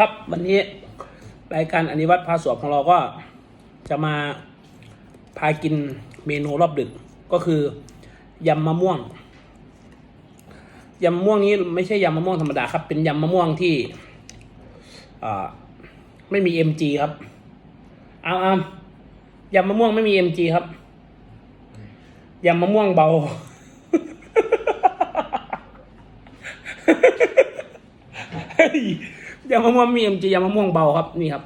ครับวันนี้รายการอนิวัตพาสวบของเราก็จะมาพากินเมนูรอบดึกก็คือยำมะม่วงยำมะม่วงนี้ไม่ใช่ยำมะม่วงธรรมดาครับ เป็นยำมะม่วงที่ไม่มี MG ครับเอาเอายำมะม่วงไม่มี MG ครับยำมะม่วงเบา ยำมะม่วงมี MG ยำมะม่วงเบาครับนี่ครับ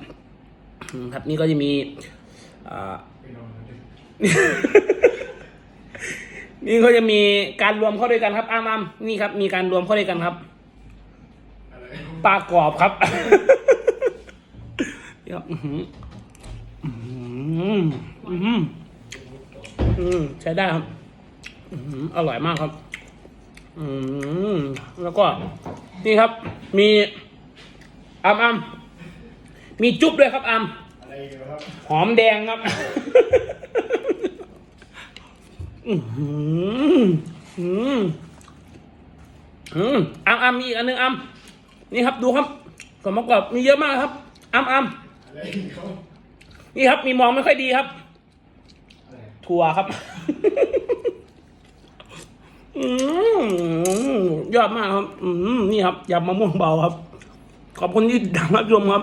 ครับนี่ก็จะมีอนี่ก็จะมีการรวมเข้าด้วยกันครับอ้ามอ้ามนี่ครับ มีการรวมเข้าด้วยกันครับปลากรอบครับครับอื้อหืออื้อหืออื้อหืออืมใช้ได้ครับอื้อหืออร่อยมากครับ อืมแล้วก็ นี่ครับ มี อ้ามอ้ามมีจุ๊บด้วยครับอ้ามอะไรอีกันครับหอมแดงครับอือหืออืมอืมอัมอัมมีอีกอันหนึงอัมนี่ครับดูครับส่วนประกอบมีเยอะมากครับอัมอัมอะไรอีกครับนี่ครับมีมองไม่ค่อยดีครับ อะไรถั่วครับ อืมยอดมากครับ อืมนี่ครับยำมะม่วงเบาครับ ขอบคุณที่ติดตามรับชมครับ